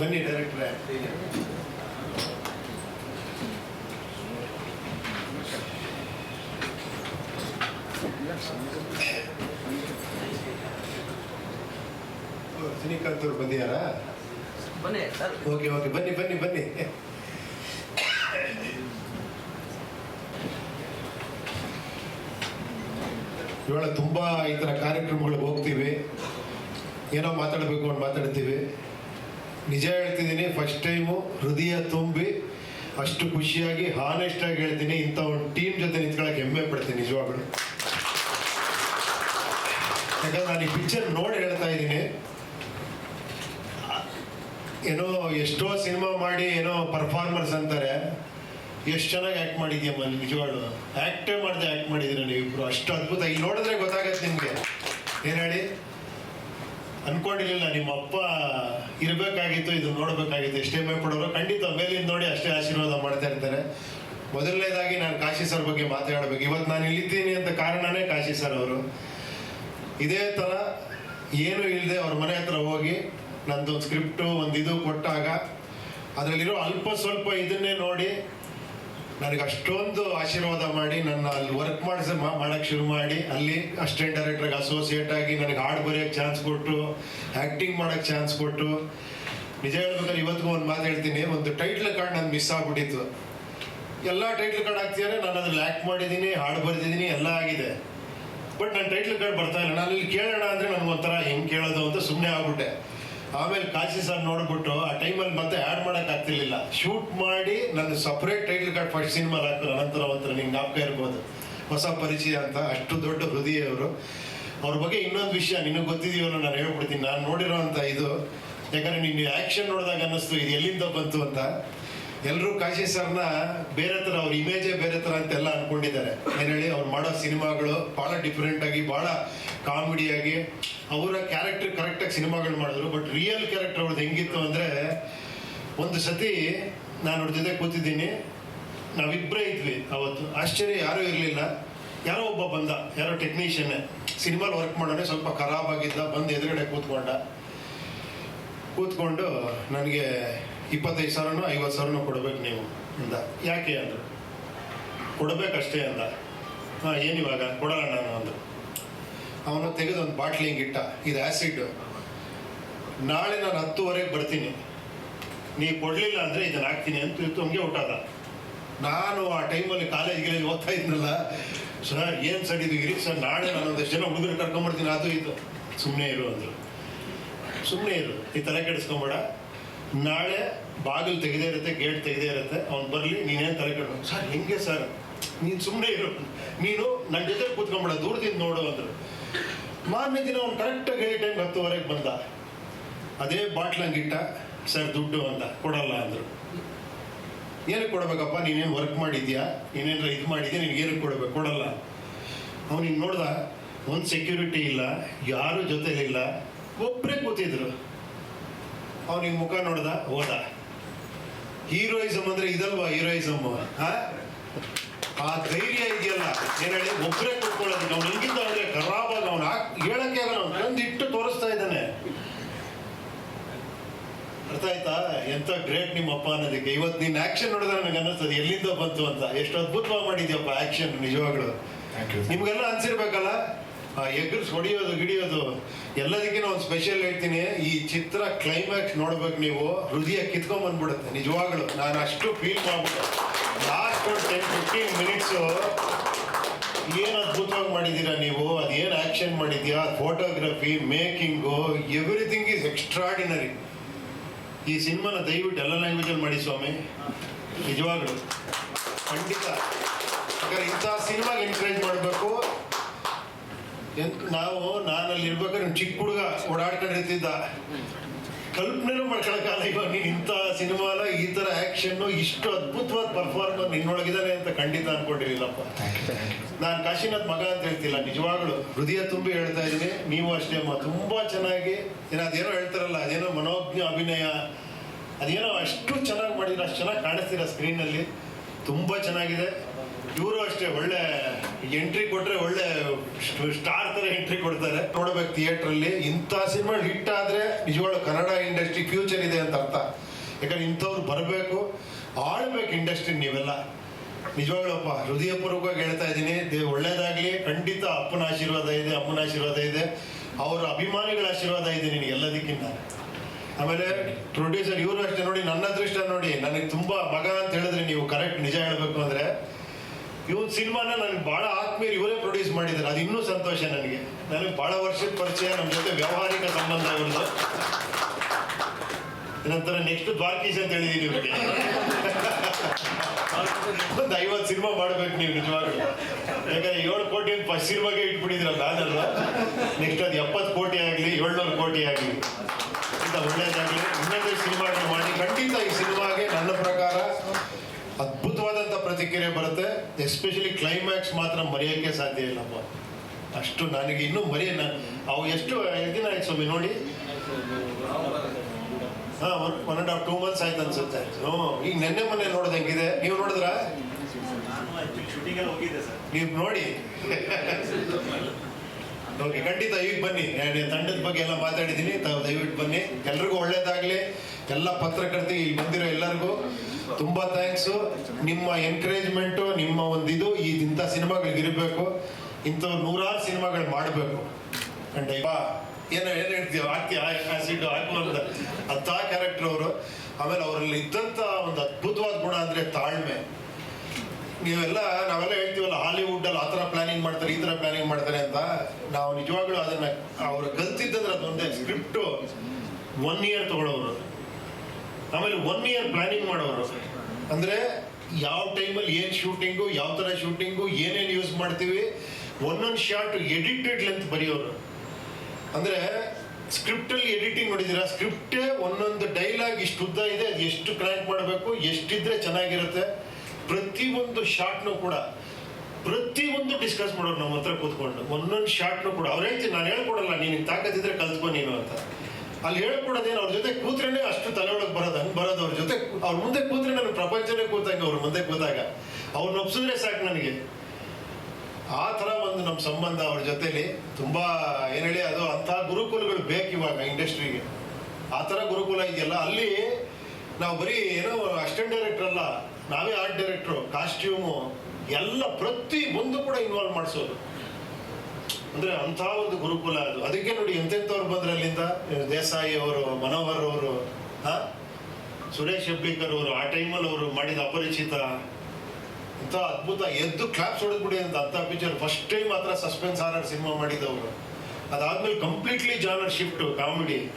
ಬನ್ನಿ ಡೈರೆಕ್ಟ್ರೆ ರಜನಿಕಾಂತ್ ಅವ್ರು ಬಂದಿಯಾರಾ ಬನ್ನಿ ಸರ್. Okay okay. ಬನ್ನಿ ಬನ್ನಿ ಬನ್ನಿ. ಇವಾಗ ತುಂಬ ಈ ಥರ ಕಾರ್ಯಕ್ರಮಗಳಿಗೆ ಹೋಗ್ತೀವಿ. ಏನೋ ಮಾತಾಡಬೇಕು ಅಂತ ಮಾತಾಡ್ತೀವಿ. ನಿಜ ಹೇಳ್ತಿದ್ದೀನಿ ಫಸ್ಟ್ ಟೈಮು ಹೃದಯ ತುಂಬಿ ಅಷ್ಟು ಖುಷಿಯಾಗಿ ಹಾನೆಸ್ಟಾಗಿ ಹೇಳ್ತೀನಿ ಇಂಥ ಒಂದು ಟೀಮ್ ಜೊತೆ ನಿಂತ್ಕೊಳ್ಳೋಕೆ ಹೆಮ್ಮೆ ಪಡ್ತೀನಿ ನಿಜವಾಗ್ಲು. ಯಾಕಂದ್ರೆ ನಾನು ಈ ಪಿಕ್ಚರ್ ನೋಡಿ ಹೇಳ್ತಾ ಇದ್ದೀನಿ. ಏನೋ ಎಷ್ಟೋ ಸಿನಿಮಾ ಮಾಡಿ ಏನೋ ಪರ್ಫಾರ್ಮರ್ಸ್ ಅಂತಾರೆ. ಎಷ್ಟು ಚೆನ್ನಾಗಿ ಆ್ಯಕ್ಟ್ ಮಾಡಿದ್ಯಮ್ಮ ನಿಜವಾಗ್ಲು. ಆ್ಯಕ್ಟೇ ಮಾಡಿದೆ ಆ್ಯಕ್ಟ್ ಮಾಡಿದ್ದೀರ ನೀವಿಬ್ರು? ಅಷ್ಟು ಅದ್ಭುತ. ಇಲ್ಲಿ ನೋಡಿದ್ರೆ ಗೊತ್ತಾಗತ್ತೆ ನಿಮಗೆ. ಏನು ಹೇಳಿ? ಅನ್ಕೊಂಡಿರ್ಲಿಲ್ಲ, ನಿಮ್ಮ ಅಪ್ಪ ಇರಬೇಕಾಗಿತ್ತು, ಇದು ನೋಡಬೇಕಾಗಿತ್ತು, ಎಷ್ಟೇ ಪಡೋರು ಖಂಡಿತ ಮೇಲಿಂದ ನೋಡಿ ಅಷ್ಟೇ ಆಶೀರ್ವಾದ ಮಾಡ್ತಾ ಇರ್ತಾರೆ. ಮೊದಲನೇದಾಗಿ ನಾನು ಕಾಶಿ ಸರ್ ಬಗ್ಗೆ ಮಾತಾಡಬೇಕು ಇವತ್ತು ನಾನು ಇಲ್ಲಿದ್ದೀನಿ ಅಂತ ಕಾರಣನೇ ಕಾಶಿ ಸರ್ ಅವರು. ಇದೇ ಥರ ಏನು ಇಲ್ಲದೆ ಅವ್ರ ಮನೆ ಹತ್ರ ಹೋಗಿ ನಂದೊಂದು ಸ್ಕ್ರಿಪ್ಟು ಒಂದು ಇದು ಕೊಟ್ಟಾಗ, ಅದರಲ್ಲಿರೋ ಅಲ್ಪ ಸ್ವಲ್ಪ ಇದನ್ನೇ ನೋಡಿ ನನಗೆ ಅಷ್ಟೊಂದು ಆಶೀರ್ವಾದ ಮಾಡಿ, ನನ್ನ ಅಲ್ಲಿ ವರ್ಕ್ ಮಾಡಿಸ ಮಾಡೋಕ್ಕೆ ಶುರು ಮಾಡಿ, ಅಲ್ಲಿ ಅಸಿಸ್ಟೆಂಟ್ ಡೈರೆಕ್ಟರ್ಗೆ ಅಸೋಸಿಯೇಟ್ ಆಗಿ ನನಗೆ ಹಾಡು ಬರೆಯೋಕ್ಕೆ ಚಾನ್ಸ್ ಕೊಟ್ಟು ಆ್ಯಕ್ಟಿಂಗ್ ಮಾಡೋಕ್ಕೆ ಚಾನ್ಸ್ ಕೊಟ್ಟು. ನಿಜ ಹೇಳ್ಬೇಕಾದ್ರೆ ಇವತ್ತಿಗೂ ಒಂದು ಮಾತು ಹೇಳ್ತೀನಿ, ಒಂದು ಟೈಟ್ಲ್ ಕಾರ್ಡ್ ನಾನು ಮಿಸ್ ಆಗಿಬಿಟ್ಟಿತ್ತು. ಎಲ್ಲ ಟೈಟ್ಲ್ ಕಾರ್ಡ್ ಹಾಕ್ತಿದ್ದಾರೆ ನಾನು ಅದ್ರಲ್ಲಿ ಆ್ಯಕ್ಟ್ ಮಾಡಿದ್ದೀನಿ, ಹಾಡು ಬರೆದಿದ್ದೀನಿ, ಎಲ್ಲ ಆಗಿದೆ. ಬಟ್ ನನ್ನ ಟೈಟ್ಲ್ ಕಾರ್ಡ್ ಬರ್ತಾ ಇಲ್ಲ. ನಾನು ಇಲ್ಲಿ ಕೇಳೋಣ ಅಂದರೆ ನನಗೊಂಥರ ಹೆಂಗೆ ಕೇಳೋದು ಅಂತ ಸುಮ್ಮನೆ ಆಗ್ಬಿಟ್ಟೆ. ಆಮೇಲೆ ಕಾಶಿ ಸರ್ ನೋಡ್ಬಿಟ್ಟು ಆ ಟೈಮಲ್ಲಿ ಮತ್ತೆ ಆ್ಯಡ್ ಮಾಡಕ್ ಆಗ್ತಿರ್ಲಿಲ್ಲ. ಶೂಟ್ ಮಾಡಿ ನನ್ನ separate title card first cinema ಹಾಕಿದ್ರು ಅನಂತರ ಒಂಥರ ನಿಂಗೆ ಜ್ಞಾಪಕ ಇರ್ಬೋದು. ಹೊಸ ಪರಿಚಯ ಅಂತ ಅಷ್ಟು ದೊಡ್ಡ ಹೃದಯ ಅವರು ಅವ್ರ ಬಗ್ಗೆ ಇನ್ನೊಂದು ವಿಷಯ ನಿನಗೆ ಗೊತ್ತಿದೆಯೋ ನಾನು ಹೇಳ್ಬಿಡ್ತೀನಿ. ನಾನು ನೋಡಿರೋವಂಥ ಇದು, ಯಾಕಂದ್ರೆ ನಿನ್ನ ಆ್ಯಕ್ಷನ್ ನೋಡಿದಾಗ ಅನ್ನಿಸ್ತು, ಇದು ಎಲ್ಲಿಂದ ಬಂತು ಅಂತ. ಎಲ್ಲರೂ ಕಾಶಿ ಸರ್ನ ಬೇರೆ ಥರ ಅವ್ರ ಇಮೇಜೇ ಬೇರೆ ಥರ ಅಂತೆಲ್ಲ ಅನ್ಕೊಂಡಿದ್ದಾರೆ. ಏನು ಹೇಳಿ, ಅವ್ರು ಮಾಡೋ ಸಿನಿಮಾಗಳು ಭಾಳ ಡಿಫ್ರೆಂಟಾಗಿ ಭಾಳ ಕಾಮಿಡಿಯಾಗಿ ಅವರ ಕ್ಯಾರೆಕ್ಟರ್ ಕರೆಕ್ಟಾಗಿ ಸಿನಿಮಾಗಳು ಮಾಡಿದ್ರು ಬಟ್ ರಿಯಲ್ ಕ್ಯಾರೆಕ್ಟರ್ ಅವ್ರದ್ದು ಹೆಂಗಿತ್ತು ಅಂದರೆ ಒಂದು ಸತಿ ನಾನು ಅವ್ರ ಜೊತೆ ಕೂತಿದ್ದೀನಿ ನಾವಿಬ್ಬರೇ ಇದ್ವಿ ಅವತ್ತು. ಆಶ್ಚರ್ಯ, ಯಾರೂ ಇರಲಿಲ್ಲ. ಯಾರೋ ಒಬ್ಬ ಬಂದ, ಯಾರೋ ಟೆಕ್ನಿಷಿಯನ್ ಸಿನಿಮಾಲ್ ವರ್ಕ್ ಮಾಡೋಣ ಸ್ವಲ್ಪ ಖರಾಬ್ ಆಗಿದ್ದ, ಬಂದು ಎದುರುಗಡೆ ಕೂತ್ಕೊಂಡ. ಕೂತ್ಕೊಂಡು ನನಗೆ ಇಪ್ಪತ್ತೈದು ಸಾವಿರನೋ ಐವತ್ತು ಸಾವಿರನೋ ಕೊಡಬೇಕು ನೀವು ಅಂದ. ಯಾಕೆ ಅಂದರು. ಕೊಡಬೇಕಷ್ಟೇ ಅಂದ. ಹಾಂ, ಏನು ಇವಾಗ? ಕೊಡಲ್ಲ ನಾನು ಅಂದರು. ಅವನು ತೆಗೆದು ಒಂದು ಬಾಟ್ಲಿ ಹಿಂಗೆ ಇಟ್ಟ, ಇದು ಆ್ಯಸಿಡ್ ನಾಳೆ ನಾನು ಹತ್ತುವರೆಗೆ ಬರ್ತೀನಿ. ನೀವು ಕೊಡಲಿಲ್ಲ ಅಂದರೆ ಇದನ್ನು ಹಾಕ್ತೀನಿ ಅಂತ ಇತ್ತು, ಹಂಗೆ ಊಟದ ನಾನು ಆ ಟೈಮಲ್ಲಿ ಕಾಲೇಜ್ ಗಿಲೇಜ್ ಓದ್ತಾ ಇದ್ನಲ್ಲ, ಸರ್, ಏನು ಸರ್ ಇದು ಇರಿ, ಸರ್, ನಾಳೆ ನಾನು ಒಂದಷ್ಟು ಜನ ಹುಡುಗರು ಕರ್ಕೊಂಬರ್ತೀನಿ ಅದು ಇದು. ಸುಮ್ಮನೆ ಇರು ಅಂದರು. ಸುಮ್ಮನೆ ಇರು ಈ ತಲೆ ಕೆಡಿಸ್ಕೊಂಬೇಡ. ನಾಳೆ ಬಾಗಿಲು ತೆಗೆದೇ ಇರುತ್ತೆ, ಗೇಟ್ ತೆಗೆದೇ ಇರುತ್ತೆ, ಅವ್ನು ಬರಲಿ, ನೀನೇನು ತಲೆ ಕೆಡ್ಬೇಕು ಸರ್, ಹೆಂಗೆ ಸರ್? ನೀನು ಸುಮ್ಮನೆ ಇರು. ನೀನು ನನ್ನ ಜೊತೆ ಕೂತ್ಕೊಂಡ್ಬಿಡ ದೂರದಿಂದ ನೋಡು ಅಂದರು. ಮಾರನೇ ದಿನ ಅವ್ನು ಕರೆಕ್ಟಾಗಿ ಹೇಳಿ ಟೈಮ್ ಹತ್ತುವರೆಗೆ ಬಂದ. ಅದೇ ಬಾಟ್ಲ್ ಹಂಗಿಟ್ಟ ಸರ್, ದುಡ್ಡು ಅಂತ, ಕೊಡಲ್ಲ ಅಂದರು. ಏನಕ್ಕೆ ಕೊಡಬೇಕಪ್ಪ? ನೀನೇನು ವರ್ಕ್ ಮಾಡಿದ್ಯಾ? ನೀನೇನಾರ ಇದು ಮಾಡಿದ್ಯಾ? ನಿನ್ಗೆ ಏನಕ್ಕೆ ಕೊಡಬೇಕು? ಕೊಡಲ್ಲ. ಅವನಿಗೆ ನೋಡ್ದ, ಒಂದು ಸೆಕ್ಯೂರಿಟಿ ಇಲ್ಲ, ಯಾರು ಜೊತೆಲಿಲ್ಲ. ಒಬ್ಬರೇ ಕೂತಿದ್ರು. ಅವ್ನಿಗೆ ಮುಖ ನೋಡ್ದ, ಹೋದ. ಹೀರೋಯಿಸಮ್ ಅಂದರೆ ಇದಲ್ವಾ? ಹೀರೋಯಿಸಮ್ ಆ ಧೈರ್ಯ ಇದೆಯಲ್ಲ? ಏನ್ ಹೇಳಿ? ಒಬ್ಬರೇ ಕೂತ್ಕೊಳ್ಳೋದು. ನಾವು ನಿಂಗಿದ್ದ ಅಂದ್ರೆ ಖರಾಬಾಗ ಅವ್ನು. ಹೇಳಕ್ಕೆ ಆಗಲ್ಲ ಅವ್ನು. ತಂದಿಟ್ಟು ತೋರಿಸ್ತಾ ಇದ್ದಾನೆ. ಅರ್ಥ ಆಯ್ತಾ? ಎಂತ ಗ್ರೇಟ್ ನಿಮ್ಮ ಅಪ್ಪ ಅನ್ನೋದಕ್ಕೆ. ಇವತ್ತು ನಿನ್ನ ಆಕ್ಷನ್ ನೋಡಿದ್ರೆ ನನಗೆ ಅನ್ನಿಸ್ತದೆ. ಎಲ್ಲಿಂದ ಬಂತು ಅಂತ. ಎಷ್ಟು ಅದ್ಭುತವಾಗಿ ಮಾಡಿದ್ಯಪ್ಪ ಆಕ್ಷನ್ ನಿಜವಾಗ್ಲು. ನಿಮ್ಗೆಲ್ಲ ಅನ್ಸಿರ್ಬೇಕಲ್ಲ? ಆ ಎಗ್ರಸ್ ಹೊಡಿಯೋದು ಗಿಡಿಯೋದು. ಎಲ್ಲದಕ್ಕಿಂತ ಒಂದು ಸ್ಪೆಷಲ್ ಹೇಳ್ತೀನಿ. ಈ ಚಿತ್ರ ಕ್ಲೈಮ್ಯಾಕ್ಸ್ ನೋಡ್ಬೇಕು ನೀವು. ಹೃದಯ ಕಿತ್ಕೊಂಡ್ ಬಂದ್ಬಿಡುತ್ತೆ. ನಿಜವಾಗ್ಲು. ನಾನು ಅಷ್ಟು ಫೀಲ್ ಮಾಡ್ಬಿಟ್ಟೆ. ಒಂದು ಟೆನ್ ಫಿಫ್ಟೀನ್ ಮಿನಿಟ್ಸು ಏನು ಅದ್ಭುತವಾಗಿ ಮಾಡಿದ್ದೀರಾ ನೀವು ಅದೇನು ಆ್ಯಕ್ಷನ್ ಮಾಡಿದ್ಯಾ photography making everything is extraordinary ಈ ಸಿನಿಮಾನ ದಯವಿಟ್ಟು ಎಲ್ಲ ಲ್ಯಾಂಗ್ವೇಜಲ್ಲಿ ಮಾಡಿ ಸ್ವಾಮಿ ನಿಜವಾಗ್ಲು ಖಂಡಿತ ಯಾಕಂದ್ರೆ ಇಂಥ ಸಿನಿಮಾಗೆ ಎನ್ಕರೇಜ್ ಮಾಡಬೇಕು ನಾವು ನಾನಲ್ಲಿ ಇರ್ಬೇಕಾದ್ರೆ ಚಿಕ್ಕ ಹುಡುಗ ಓಡಾಡ್ಕೊಂಡಿರ್ತಿದ್ದ ಕಲ್ಪನೆನೂ ಮಾಡ್ಕೊಳಕ್ಕಾಗಲ್ಲ ಇವಾಗ ನೀನು ಇಂಥ ಸಿನಿಮಾಲ ಈ ಥರ ಆ್ಯಕ್ಷನ್ನು ಇಷ್ಟು ಅದ್ಭುತವಾದ ಪರ್ಫಾರ್ಮರ್ ನಿನ್ನೊಳಗಿದ್ದಾನೆ ಅಂತ ಖಂಡಿತ ಅನ್ಕೊಂಡಿರಲಿಲ್ಲಪ್ಪ. ನಾನು ಕಾಶಿನಾಥ್ ಮಗ ಅಂತ ಹೇಳ್ತಿಲ್ಲ ನಿಜವಾಗ್ಲು. ಹೃದಯ ತುಂಬಿ ಹೇಳ್ತಾ ಇದ್ದೀನಿ ನೀವು ಅಷ್ಟೇ ಅಮ್ಮ. ತುಂಬಾ ಚೆನ್ನಾಗಿ ಏನೋ ಅದೇನೋ ಹೇಳ್ತಾರಲ್ಲ ಅದೇನೋ ಮನೋಜ್ಞ ಅಭಿನಯ ಅದೇನೋ ಅಷ್ಟು ಚೆನ್ನಾಗಿ ಮಾಡಿದ್ರೆ ಅಷ್ಟು ಚೆನ್ನಾಗಿ ಕಾಣಿಸ್ತೀರ ಸ್ಕ್ರೀನಲ್ಲಿ ತುಂಬ ಚೆನ್ನಾಗಿದೆ. ಇವರು ಅಷ್ಟೇ ಒಳ್ಳೆ ಎಂಟ್ರಿ ಕೊಟ್ರೆ ಒಳ್ಳೆ ಸ್ಟಾರ್ ತರ ಎಂಟ್ರಿ ಕೊಡ್ತಾರೆ. ನೋಡ್ಬೇಕು ಥಿಯೇಟರ್ ಅಲ್ಲಿ ಇಂಥ ಸಿನಿಮಾ ಹಿಟ್ ಆದ್ರೆ ನಿಜವಾಗ್ಲೂ ಕನ್ನಡ ಇಂಡಸ್ಟ್ರಿ ಫ್ಯೂಚರ್ ಇದೆ ಅಂತ ಅರ್ಥ. ಯಾಕಂದ್ರೆ ಇಂಥವ್ರು ಬರಬೇಕು, ಆಳ್ಬೇಕು ಇಂಡಸ್ಟ್ರಿ ನೀವೆಲ್ಲ. ನಿಜವಾಗ್ಲಪ್ಪ ಹೃದಯಪೂರ್ವಕವಾಗಿ ಹೇಳ್ತಾ ಇದ್ದೀನಿ, ದೇ ಒಳ್ಳೇದಾಗ್ಲಿ, ಖಂಡಿತ ಅಪ್ಪನ ಆಶೀರ್ವಾದ ಇದೆ, ಅಮ್ಮನ ಆಶೀರ್ವಾದ ಇದೆ, ಅವರ ಅಭಿಮಾನಿಗಳ ಆಶೀರ್ವಾದ ಇದೆ ನಿನಗೆ ಎಲ್ಲದಕ್ಕಿಂತ. ಆಮೇಲೆ ಪ್ರೊಡ್ಯೂಸರ್ ಇವರು ಅಷ್ಟೇ ನೋಡಿ, ನನ್ನ ದೃಷ್ಟ ನೋಡಿ, ನನಗೆ ತುಂಬಾ ಮಗ ಅಂತ ಹೇಳಿದ್ರೆ ನೀವು ಕರೆಕ್ಟ್ ನಿಜ ಹೇಳಬೇಕು ಅಂದ್ರೆ ಇವನ್ ಸಿನಿಮಾನ ನನಗೆ ಬಹಳ ಆತ್ಮೀಯರು ಇವರೇ ಪ್ರೊಡ್ಯೂಸ್ ಮಾಡಿದ್ದಾರೆ. ಅದು ಇನ್ನೂ ಸಂತೋಷ ನನಗೆ. ನನಗೆ ಬಹಳ ವರ್ಷದ ಪರಿಚಯ ನಮ್ಮ ಜೊತೆ ವ್ಯಾವಹಾರಿಕ ಸಂಬಂಧ ಇವ್ರದ್ದು ನಂತರ ನೆಕ್ಸ್ಟ್ ದ್ವಾರಕೀಶ್ ಅಂತ ಹೇಳಿದೀನಿ ನಿಮಗೆ ಒಂದು ಐವತ್ತು ಸಿನಿಮಾ ಮಾಡ್ಬೇಕು ನೀವು ನಿಜವಾಗ್ಲೂ. ಯಾಕಂದ್ರೆ ಏಳು ಕೋಟಿ ಫಸ್ಟ್ ಸಿನಿಮಾಗೆ ಇಟ್ಬಿಟ್ಟಿದ್ರ ಬ್ಯಾನರ್ ನೆಕ್ಸ್ಟ್ ಅದು ಎಪ್ಪತ್ತು ಕೋಟಿ ಆಗಲಿ, ಏಳ್ನೂರು ಕೋಟಿ ಆಗಲಿ. ಇಂಥ ಒಳ್ಳೇದಾಗಲಿ ಇನ್ನೊಂದು ಸಿನಿಮಾಗಳು ಮಾಡಿ ಖಂಡಿತ ಈ ಸಿನಿಮಾಗೆ ನನ್ನ ಪ್ರಕಾರ ಅದ್ಭುತವಾದಂಥ ಪ್ರತಿಕ್ರಿಯೆ ಬರುತ್ತೆ. ಎಸ್ಪೆಷಲಿ ಕ್ಲೈಮ್ಯಾಕ್ಸ್ ಮಾತ್ರ ಮರೆಯೋಕ್ಕೆ ಸಾಧ್ಯ ಇಲ್ಲಪ್ಪ. ಅಷ್ಟು ನನಗೆ ಇನ್ನೂ ಮರೆಯ ಅವು ಎಷ್ಟು ದಿನ ಆಯ್ತು ಸ್ವಾಮಿ ನೋಡಿ? ಹಾ one one and half two months ಆಯ್ತು ಅನ್ಸುತ್ತೆ. ಹ್ಞೂ, ಈಗ ನೆನ್ನೆ ಮೊನ್ನೆ ನೋಡ್ದಂಗಿದೆ ನೀವು ನೋಡಿದ್ರಾ? ಎಲ್ಲ ನೀವು ನೋಡಿ. ಓಕೆ ಖಂಡಿತ ಈಗ ಬನ್ನಿ. ನಾನು ತಂಡದ ಬಗ್ಗೆ ಎಲ್ಲ ಮಾತಾಡಿದ್ದೀನಿ. ತಾವು ದಯವಿಟ್ಟು ಬನ್ನಿ. ಎಲ್ರಿಗೂ ಒಳ್ಳೇದಾಗಲಿ. ಎಲ್ಲ ಪತ್ರಕರ್ತಿ ಬಂದಿರೋ ಎಲ್ಲರಿಗೂ ತುಂಬ ಥ್ಯಾಂಕ್ಸ್ ನಿಮ್ಮ ಎನ್ಕರೇಜ್ಮೆಂಟು ನಿಮ್ಮ ಒಂದು ಇದು ಇಂಥ ಸಿನಿಮಾಗಳಿಗೆ ಇರಬೇಕು. ಇಂಥ ನೂರಾರು ಸಿನಿಮಾಗಳು ಮಾಡಬೇಕು. ಅಂಡ್ ಏನೋ, ಏನು ಹೇಳ್ತೀವಿ ಹಾಕಿ ಆಸಿಡ್ ಹಾಕು ಅಂತ. ಅಂಥ ಕ್ಯಾರೆಕ್ಟರ್ ಅವರು. ಆಮೇಲೆ ಅವರಲ್ಲಿ ಇದ್ದಂಥ ಒಂದು ಅದ್ಭುತವಾದ ಗುಣ ಅಂದರೆ ತಾಳ್ಮೆ. ನೀವೆಲ್ಲ, ನಾವೆಲ್ಲ ಹೇಳ್ತೀವಲ್ಲ ಹಾಲಿವುಡ್ ಅಲ್ಲಿ ಆ ಥರ ಪ್ಲಾನಿಂಗ್ ಮಾಡ್ತಾರೆ, ಈ ಥರ ಪ್ಲಾನಿಂಗ್ ಮಾಡ್ತಾರೆ ಅಂತ. ನಾವು ನಿಜವಾಗ್ಲೂ ಅದನ್ನ, ಅವ್ರು ಕಲ್ತಿದ್ದಂದ್ರೆ ಅದೊಂದೇ ಸ್ಕ್ರಿಪ್ಟು ಒನ್ ಇಯರ್ ತಗೊಳ್ಳೋರು. ಆಮೇಲೆ ಒನ್ ಇಯರ್ ಪ್ಲಾನಿಂಗ್ ಮಾಡೋರು. ಅಂದ್ರೆ ಯಾವ ಟೈಮಲ್ಲಿ ಏನು ಶೂಟಿಂಗು ಯಾವ ಥರ ಶೂಟಿಂಗು ಏನೇನು ಯೂಸ್ ಮಾಡ್ತೀವಿ, ಒಂದೊಂದು ಶಾರ್ಟ್ ಎಡಿಟೆಡ್ ಲೆಂತ್ ಬರೆಯೋರು. ಅಂದ್ರೆ ಸ್ಕ್ರಿಪ್ಟ್ ಅಲ್ಲಿ ಎಡಿಟಿಂಗ್ ನೋಡಿದ್ದೀರಾ? ಸ್ಕ್ರಿಪ್ಟೇ ಒಂದೊಂದು ಡೈಲಾಗ್ ಇಷ್ಟು ಉದ್ದ ಇದೆ, ಅದು ಎಷ್ಟು ಕನೆಕ್ಟ್ ಮಾಡಬೇಕು, ಎಷ್ಟಿದ್ರೆ ಚೆನ್ನಾಗಿರುತ್ತೆ ಪ್ರತಿಯೊಂದು ಶಾರ್ಟ್ನು ಕೂಡ ಪ್ರತಿಯೊಂದು ಡಿಸ್ಕಸ್ ಮಾಡೋರು ನಮ್ಮ ಹತ್ರ ಕೂತ್ಕೊಂಡು, ಒಂದೊಂದು ಶಾರ್ಟ್ನು ಕೂಡ. ಅವ್ರು ಹೇಳ್ತೀನಿ, ನಾನು ಹೇಳ್ಕೊಡಲ್ಲ, ನೀನು ತಾಕತ್ತಿದ್ರೆ ಕಲ್ತ್ಕೊ ನೀನು ಅಂತ. ಅಲ್ಲಿ ಹೇಳ್ಕೊಡೋದೇನು ಅವ್ರ ಜೊತೆ ಕೂತ್ರೇನೆ ಅಷ್ಟು ತಲೆ ಒಳಗೆ ಬರೋದು, ಹಂಗೆ ಬರೋದು. ಅವ್ರ ಜೊತೆ ಅವ್ರ ಮುಂದೆ ಕೂತ್ರೆ ನನ್ನ ಪ್ರಪಂಚನೇ ಕೂತಂಗೆ ಅವ್ರ ಮುಂದೆ ಕೂತಾಗ. ಅವ್ರನ್ನ ಒಪ್ಸಿದ್ರೆ ಸಾಕು ನನಗೆ. ಆ ಥರ ಒಂದು ನಮ್ಮ ಸಂಬಂಧ ಅವ್ರ ಜೊತೆಲಿ. ತುಂಬ ಏನು ಹೇಳಿ, ಅದು ಅಂಥ ಗುರುಕುಲಗಳು ಬೇಕು ಇವಾಗ ಇಂಡಸ್ಟ್ರಿಗೆ. ಆ ಥರ ಗುರುಕುಲ ಇದೆಯಲ್ಲ. ಅಲ್ಲಿ ನಾವು ಬರೀ ಏನೋ ಅಸಿಸ್ಟೆಂಟ್ ಡೈರೆಕ್ಟರ್ ಅಲ್ಲ, ನಾವೇ ಆರ್ಟ್ ಡೈರೆಕ್ಟ್ರು, ಕಾಸ್ಟ್ಯೂಮು, ಎಲ್ಲ ಪ್ರತಿ ಒಂದು ಕೂಡ ಇನ್ವಾಲ್ವ್ ಮಾಡಿಸೋದು. ಅಂದ್ರೆ ಅಂಥ ಒಂದು ಗುರುಕುಲ ಅದು. ಅದಕ್ಕೆ ನೋಡಿ ಎಂತೆಂಥವ್ರು ಬಂದ್ರೆ ಅಲ್ಲಿಂದ ದೇಸಾಯಿ ಅವರು, ಮನೋಹರ್ ಅವರು, ಹಾ? ಸುರೇಶ್ ಹೆಬ್ಳಿಕರ್ ಅವರು, ಆ ಟೈಮಲ್ಲಿ ಅವರು ಮಾಡಿದ ಅಪರಿಚಿತ, ಇಂಥ ಅದ್ಭುತ, ಎದ್ದು ಕ್ಲಾಪ್ಸ್ ಹೊಡೆದ್ಬಿಡಿ ಅಂತ ಅಂತ ಪಿಕ್ಚರ್ ಫಸ್ಟ್ ಟೈಮ್ ಮಾತ್ರ ಸಸ್ಪೆನ್ಸ್ ಆರ್ ಸಿನಿಮಾ ಮಾಡಿದವರು. ಅದಾದ್ಮೇಲೆ ಕಂಪ್ಲೀಟ್ಲಿ ಜಾನರ್ ಶಿಫ್ಟ್ ಕಾಮಿಡಿ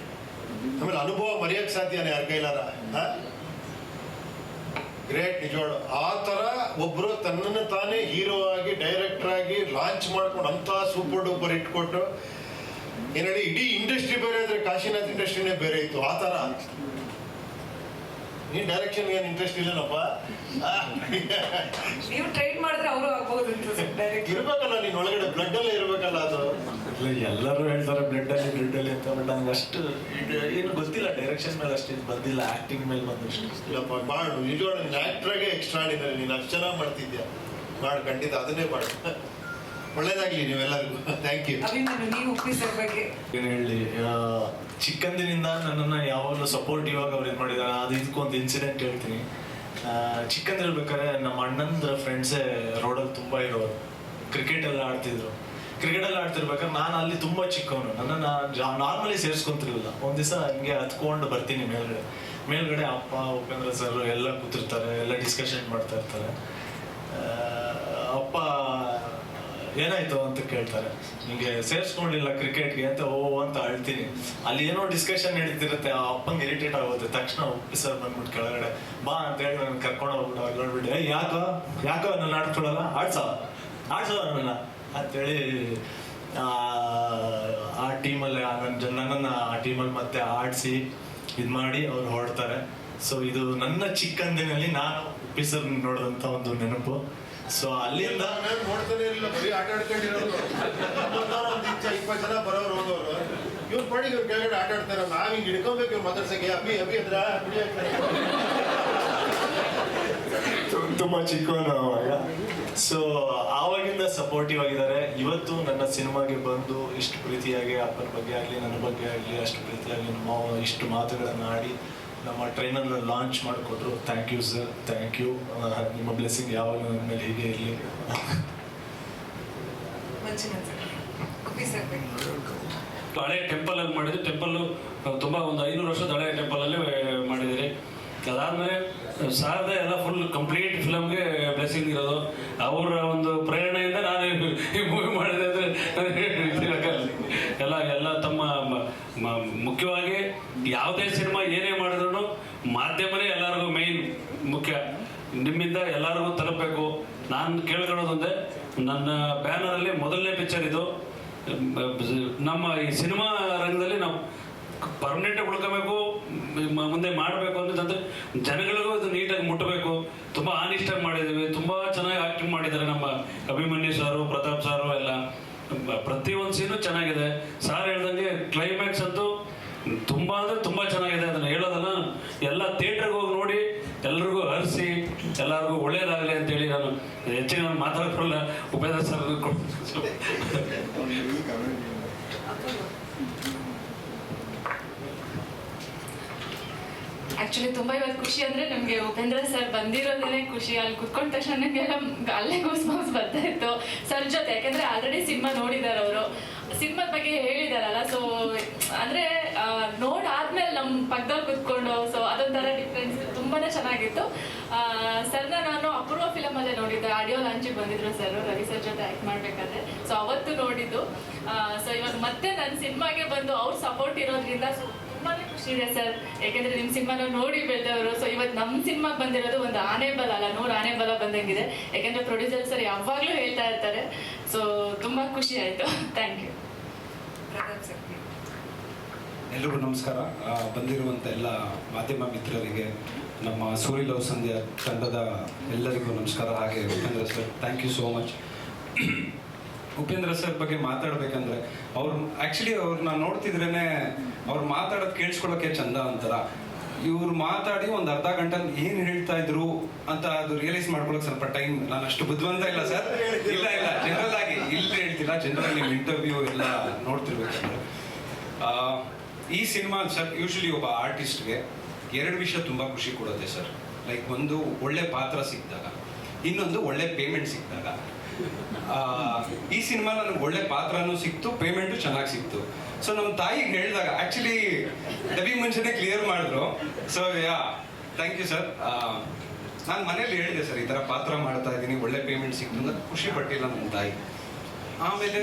ಆಮೇಲೆ ಅನುಭವ ಮರೆಯಕ್ಕೆ ಸಾಧ್ಯನೇ ಯಾರ ಕೈಲಾರ ಗ್ರೇಟ್ ನಿಜವಾಡ ಆ ಥರ ಒಬ್ರು ತನ್ನನ್ನು ತಾನೇ ಹೀರೋ ಆಗಿ ಡೈರೆಕ್ಟರ್ ಆಗಿ ಲಾಂಚ್ ಮಾಡ್ಕೊಂಡು ಅಂತ ಸೂಪರ್ ಡೂಪರ್ ಇಟ್ಕೊಟ್ಟು ಏನೇಳಿ ಇಡೀ ಇಂಡಸ್ಟ್ರಿ ಬೇರೆ ಆದ್ರೆ ಕಾಶಿನಾಥ್ ಇಂಡಸ್ಟ್ರಿನೇ ಬೇರೆ ಇತ್ತು. ಆ ಥರ. ನೀನ್ ಡೈರೆಕ್ಷನ್ ಏನು ಇಂಟ್ರೆಸ್ಟ್ ಇಲ್ಲನಪ್ಪ? ಆ, ನೀವು ಟ್ರೈನ್ ಮಾಡಿದ್ರೆ ಅವರು ಆಗ್ಬಹುದು ಅಂತ ಡೈರೆಕ್ಟ್ ಇರ್ಬೇಕಲ್ಲ ನೀನ್ ಒಳಗಡೆ ಬ್ಲಡ್ ಅಲ್ಲೇ ಇರ್ಬೇಕಲ್ಲ ಅದು. ಎಲ್ಲರೂ ಹೇಳ್ತಾರೆ ಬ್ಲಡ್ ಅಲ್ಲಿ ಬ್ಲಡ್ ಅಲ್ಲಿ ಅಂತ ಬಟ್ ನಂಗೆ ಅಷ್ಟು ಏನು ಗೊತ್ತಿಲ್ಲ ಡೈರೆಕ್ಷನ್ ಮೇಲೆ ಅಷ್ಟು ಇದು ಬಂದಿಲ್ಲ ಆಕ್ಟಿಂಗ್ ಮೇಲೆ ಬಂದಷ್ಟು. ಇಲ್ಲಪ್ಪ ಮಾಡು. ನಿಜವಾಗ್ಲೂ ಆಕ್ಟ್ರಾಗೆ ಆಕ್ಟ್ರಾಗೆ ಆಡಿದ್ದಾರೆ ನೀನು ಅಷ್ಟು ಚೆನ್ನಾಗಿ ಮಾಡ್ತಿದ್ಯಾ. ಮಾಡು ಖಂಡಿತ ಅದನ್ನೇ ಮಾಡು. ಒಳ್ಳೇದಾಗ್ಲಿ ನೀವೆಲ್ಲರಿಗೂ. ಥ್ಯಾಂಕ್ ಯು ಏನ್ ನೀವು ಉಪ್ಪಿ ಸರ್ ಬಗ್ಗೆ. ಏನು ಹೇಳಿ ಚಿಕ್ಕಂದಿನಿಂದ ನನ್ನನ್ನು ಯಾವಾಗಲೂ ಸಪೋರ್ಟ್ ಇವಾಗ ಅವ್ರು ಇದು ಮಾಡಿದ್ದಾರೆ ಅದು ಇದಕ್ಕೊಂದು ಇನ್ಸಿಡೆಂಟ್ ಹೇಳ್ತೀನಿ. ಚಿಕ್ಕಂದಿರ್ಬೇಕಾದ್ರೆ ನಮ್ಮ ಅಣ್ಣಂದ್ರ ಫ್ರೆಂಡ್ಸೇ ರೋಡಲ್ಲಿ ತುಂಬ ಇರೋರು. ಕ್ರಿಕೆಟ್ ಎಲ್ಲ ಆಡ್ತಿದ್ರು. ಕ್ರಿಕೆಟ್ ಎಲ್ಲ ಆಡ್ತಿರ್ಬೇಕಾದ್ರೆ ನಾನು ಅಲ್ಲಿ ತುಂಬ ಚಿಕ್ಕವನು. ನನ್ನನ್ನು ನಾರ್ಮಲಿ ಸೇರಿಸ್ಕೊಂತಿರ್ಲಿಲ್ಲ. ಒಂದು ದಿವಸ ಹಿಂಗೆ ಹತ್ಕೊಂಡು ಬರ್ತೀನಿ ಮೇಲ್ಗಡೆ. ಮೇಲ್ಗಡೆ ಅಪ್ಪ ಉಪೇಂದ್ರ ಸರ್ ಎಲ್ಲ ಕೂತಿರ್ತಾರೆ ಎಲ್ಲ ಡಿಸ್ಕಷನ್ ಮಾಡ್ತಾ ಇರ್ತಾರೆ. ಅಪ್ಪ ಏನಾಯ್ತು ಅಂತ ಕೇಳ್ತಾರೆ. ನಿಮ್ಗೆ ಸೇರಿಸ್ಕೊಂಡಿಲ್ಲ ಕ್ರಿಕೆಟ್ಗೆ ಅಂತ ಓ ಅಂತ ಅಳ್ತೀನಿ ಅಲ್ಲಿ ಏನೋ ಡಿಸ್ಕಷನ್ ನಡೀತಿರುತ್ತೆ ಆ ಅಪ್ಪಂಗೆ ಇರಿಟೇಟ್ ಆಗುತ್ತೆ. ತಕ್ಷಣ ಸರ್ ಬಂದ್ಬಿಟ್ಟು ಕೆಳಗಡೆ ಬಾ ಅಂತ ಹೇಳಿ ನಾನು ಕರ್ಕೊಂಡು ಹೋಗ್ಬಿಟ್ಟು ಅವ್ರು "ಏಯ್, ಯಾಕೋ? ಯಾಕೋ ನನ್ನ ಆಡ್ಕೊಳಲ್ಲ ಆಡ್ಸೋ? ಆಡ್ಸೋ ನನ್ನ ಅಂತೇಳಿ ಆ, ಆ ಟೀಮಲ್ಲಿ ನನ್ನ ನನ್ನನ್ನು ಆ ಟೀಮಲ್ಲಿ ಮತ್ತೆ ಆಡಿಸಿ ಇದು ಮಾಡಿ ಅವ್ರು ಹೊರಡ್ತಾರೆ. ಸೊ ಇದು ನನ್ನ ಚಿಕ್ಕಂದಿನಲ್ಲಿ ನಾನು ಉಪ್ಪಿಸರ್ ನೋಡಿದಂಥ ಒಂದು ನೆನಪು. ಸೊ ಅಲ್ಲಿಂದ ನಾನು ನೋಡ್ತಾನೆ ಇರಲಿಲ್ಲ ಬರೀ ಆಟ ಆಡ್ಕೊಂಡಿರೋದು. ಇಪ್ಪತ್ತು ಜನ ಬರೋರು ಹೋಗೋರು ಇವ್ರು ಪಡಿ ಇವ್ರು ಕೆಳಗಡೆ ಆಟ ಆಡ್ತಾರ ನಾವ್ ಹಿಂಗ್ ಹಿಡ್ಕೊಬೇಕು ಇವ್ರು ಮಾತಾಡ್ಸಕ್ಕೆ ಅಭಿ ಅಭಿ ಅದ್ರ ತುಂಬಾ ಚಿಕ್ಕವನು ಅವಾಗ. ಸೊ ಆವಾಗಿಂದ ಸಪೋರ್ಟಿವ್ ಆಗಿದ್ದಾರೆ. ಇವತ್ತು ನನ್ನ ಸಿನಿಮಾಗೆ ಬಂದು ಇಷ್ಟು ಪ್ರೀತಿಯಾಗಿ ಅಪ್ಪನ ಬಗ್ಗೆ ಆಗಲಿ ನನ್ನ ಬಗ್ಗೆ ಆಗಲಿ ಅಷ್ಟು ಪ್ರೀತಿಯಾಗಿ ನಮ್ಮ ಇಷ್ಟು ಮಾತುಗಳನ್ನು ಆಡಿ ನಮ್ಮ ಟ್ರೈನರ್ ಲಾಂಚ್ ಮಾಡಿಕೊಟ್ರು. Thank you sir thank you ನಿಮ್ಮ ಬ್ಲೆಸ್ಸಿಂಗ್ ಯಾವಾಗಲೂ ನನ್ನ ಮೇಲೆ ಹೀಗೆ ಇರಲಿ. ಹಳೆ ಟೆಂಪಲ್ ಅಲ್ಲಿ ಮಾಡಿದ್ರು ಟೆಂಪಲ್ ತುಂಬಾ ಒಂದು ಐನೂರು ವರ್ಷದ ಹಳೆ ಟೆಂಪಲ್ ಅಲ್ಲಿ ಮಾಡಿದಿರಿ ಅದಾದ್ಮೇಲೆ ಸಾರದ ಎಲ್ಲ ಫುಲ್ ಕಂಪ್ಲೀಟ್ ಫಿಲಮ್ಗೆ ಬ್ಲೆಸ್ಸಿಂಗ್ ಇರೋದು. ಅವರ ಒಂದು ಪ್ರೇರಣೆಯಿಂದ ನಾನು ಈ ಮೂವಿ ಮಾಡಿದೆ ಅಂದರೆ. ಎಲ್ಲ ಎಲ್ಲ ತಮ್ಮ ಮುಖ್ಯವಾಗಿ ಯಾವುದೇ ಸಿನಿಮಾ ಏನೇ ಮಾಡಿದ್ರು ಮಾಧ್ಯಮನೇ ಎಲ್ಲರಿಗೂ ಮೈನ್ ಮುಖ್ಯ ಎಲ್ಲರಿಗೂ ತಲುಪಬೇಕು. ನಾನು ಕೇಳ್ಕೊಳ್ಳೋದೊಂದೇ ನನ್ನ ಬ್ಯಾನರಲ್ಲಿ ಮೊದಲನೇ ಪಿಕ್ಚರ್ ಇದು. ನಮ್ಮ ಈ ಸಿನಿಮಾ ರಂಗದಲ್ಲಿ ನಾವು ಪರ್ಮನೆಂಟ್ ಉಳ್ಕೋಬೇಕು ಮುಂದೆ ಮಾಡಬೇಕು ಅನ್ನೋದಂದ್ರೆ, ಜನಗಳಿಗೂ ಇದು ನೀಟಾಗಿ ಮುಟ್ಟಬೇಕು ತುಂಬ ಆನಿಸ್ಟಾಗಿ ಮಾಡಿದ್ದೀವಿ, ತುಂಬ ಚೆನ್ನಾಗಿ ಆಕ್ಟಿಂಗ್ ಮಾಡಿದ್ದಾರೆ ನಮ್ಮ ಅಭಿಮನ್ಯು ಸಾರು, ಪ್ರತಾಪ್ ಸಾರು ಎಲ್ಲ. ಪ್ರತಿ ಪ್ರತಿಯೊಂದು ಸೀನು ಚೆನ್ನಾಗಿದೆ. ಸಾರ್ ಹೇಳ್ದಂಗೆ ಕ್ಲೈಮ್ಯಾಕ್ಸ್ ಅಂತೂ ತುಂಬ ಅಂದರೆ ತುಂಬ ಚೆನ್ನಾಗಿದೆ. ಅದನ್ನು ಹೇಳೋದಲ್ಲ, ಎಲ್ಲ ಥಿಯೇಟ್ರಿಗೆ ಹೋಗಿ ನೋಡಿ ಎಲ್ರಿಗೂ ಹರಿಸಿ ಎಲ್ಲರಿಗೂ ಒಳ್ಳೇದಾಗಲಿ ಅಂತೇಳಿ ನಾನು ಹೆಚ್ಚಿನ ಮಾತಾಡೋಲ್ಲ ಉಪೇಂದ್ರ ಸರ್ ಆಕ್ಚುಲಿ ತುಂಬಾ ಇವತ್ತು ಖುಷಿ ಅಂದ್ರೆ ನಮ್ಗೆ ಉಪೇಂದ್ರ ಸರ್ ಬಂದಿರೋದೇನೆ ಖುಷಿ. ಅಲ್ಲಿ ಕುತ್ಕೊಂಡ ತಕ್ಷಣ ಅಲ್ಲೇ ಗೂಸ್ ಬಾಕ್ಸ್ ಬರ್ತಾ ಇತ್ತು. ಸರ್ ಜೊತೆ, ಯಾಕಂದ್ರೆ ಆಲ್ರೆಡಿ ಸಿನಿಮಾ ನೋಡಿದಾರೆ ಅವರು. ಸಿನಿಮಾದ ಬಗ್ಗೆ ಹೇಳಿದಾರಲ್ಲ ಸೊ ಅಂದ್ರೆ ನೋಡ್ ನೋಡಾದ್ಮೇಲೆ ನಮ್ಮ ಪಕ್ಕದಲ್ಲಿ ಕುತ್ಕೊಂಡು ಸೊ ಅದೊಂಥರ ಡಿಫ್ರೆನ್ಸ್ ತುಂಬಾನೇ ಚೆನ್ನಾಗಿತ್ತು. ಸರ್ ನಾನು ಅಪೂರ್ವ ಫಿಲಮ್ ಅಲ್ಲೇ ನೋಡಿದ್ದೆ. ಆಡಿಯೋ ಲಾಂಚಿಗೆ ಬಂದಿದ್ರು ಸರ್ ರವಿ ಸರ್ ಜೊತೆ ಆಕ್ಟ್ ಮಾಡ್ಬೇಕಾದ್ರೆ. ಸೊ ಅವತ್ತು ನೋಡಿದ್ದು. ಸೊ ಇವಾಗ ಮತ್ತೆ ನನ್ನ ಸಿನಿಮಾಗೆ ಬಂದು ಅವ್ರ ಸಪೋರ್ಟ್ ಇರೋದ್ರಿಂದ ತುಂಬಾನೇ ಖುಷಿ ಇದೆ ಸರ್. ಯಾಕಂದ್ರೆ ನಿಮ್ ಸಿನಿಮಾನ ನೋಡಿ ಬೆಳೆದವರು ಸೊ ಇವತ್ತು ನಮ್ಮ ಸಿನಿಮಾಗೆ ಬಂದಿರೋದು ಒಂದು ಆನೆ ಬಲ ಅಲ್ಲ ನೂರು ಆನೆ ಬಲ ಬಂದಂಗಿದೆ. ಯಾಕಂದ್ರೆ ಪ್ರೊಡ್ಯೂಸರ್ ಸರ್ ಯಾವಾಗ್ಲೂ ಹೇಳ್ತಾ ಇರ್ತಾರೆ. ಸೊ ತುಂಬಾ ಖುಷಿ ಆಯ್ತು. ಥ್ಯಾಂಕ್ ಯು ಎಲ್ರಿಗೂ ನಮಸ್ಕಾರ. ಬಂದಿರುವಂತ ಬಂದಿರುವಂಥ ಎಲ್ಲ ಮಾಧ್ಯಮ ಮಿತ್ರರಿಗೆ ನಮ್ಮ ಸೂರ್ಯ ಲವ್ ಸಂಧ್ಯಾ ತಂಡದ ಎಲ್ಲರಿಗೂ ನಮಸ್ಕಾರ. ಹಾಗೆ Upendra sir thank you so much Upendra sir ಬಗ್ಗೆ ಮಾತಾಡ್ಬೇಕಂದ್ರೆ ಅವ್ರು ಆ್ಯಕ್ಚುಲಿ ಅವ್ರನ್ನ ನೋಡ್ತಿದ್ರೇನೆ ಅವ್ರು ಮಾತಾಡೋದು ಕೇಳಿಸ್ಕೊಳ್ಳೋಕೆ ಚಂದ ಅಂತಾರ. ಇವ್ರು ಮಾತಾಡಿ ಒಂದು ಅರ್ಧ ಗಂಟೆ ಏನು ಹೇಳ್ತಾ ಇದ್ರು ಅಂತ ಅದು ರಿಯಲೈಸ್ ಮಾಡ್ಕೊಳಕ್ ಸ್ವಲ್ಪ ಟೈಮ್ ನಾನು ಅಷ್ಟು ಬುದ್ಧಿವಂತ ಇಲ್ಲ ಸರ್. ಇಲ್ಲ ಇಲ್ಲ. ಜನರಲ್ ಆಗಿ ಇಲ್ಲಿ ಹೇಳ್ತಿಲ್ಲ. ಜನರಲ್ ನಿಮ್ಮ ಇಂಟರ್ವ್ಯೂ ಎಲ್ಲ ನೋಡ್ತಿರ್ಬೇಕಂದ್ರೆ. ಆ, ಈ ಸಿನಿಮಾ ಸರ್ ಯೂಶಲಿ ಒಬ್ಬ ಆರ್ಟಿಸ್ಟ್ಗೆ ಎರಡು ವಿಷಯ ತುಂಬಾ ಖುಷಿ ಕೊಡುತ್ತೆ ಸರ್. ಲೈಕ್ ಒಂದು ಒಳ್ಳೆ ಪಾತ್ರ ಸಿಕ್ಕಿದಾಗ. ಇನ್ನೊಂದು ಒಳ್ಳೆ ಪೇಮೆಂಟ್ ಸಿಕ್ಕಿದಾಗ. ಈ ಸಿನಿಮಾ ನನಗೆ ಒಳ್ಳೆ ಪಾತ್ರನೂ ಸಿಕ್ತು ಪೇಮೆಂಟು ಚೆನ್ನಾಗಿ ಸಿಕ್ತು. ಸೊ ನಮ್ಮ ತಾಯಿಗೆ ಹೇಳಿದಾಗ ಆ್ಯಕ್ಚುಲಿ ಡಬಿ ಮುಂಚೆನೇ ಕ್ಲಿಯರ್ ಮಾಡಿದ್ರು. So yeah thank you sir ನಾನು ಮನೇಲಿ ಹೇಳಿದೆ ಸರ್ ಈ ಥರ ಪಾತ್ರ ಮಾಡ್ತಾ ಇದ್ದೀನಿ, ಒಳ್ಳೆ ಪೇಮೆಂಟ್ ಸಿಕ್ತು ಅಂತ. ಖುಷಿ ಪಟ್ಟಿಲ್ಲ ನನ್ನ ತಾಯಿ. ಆಮೇಲೆ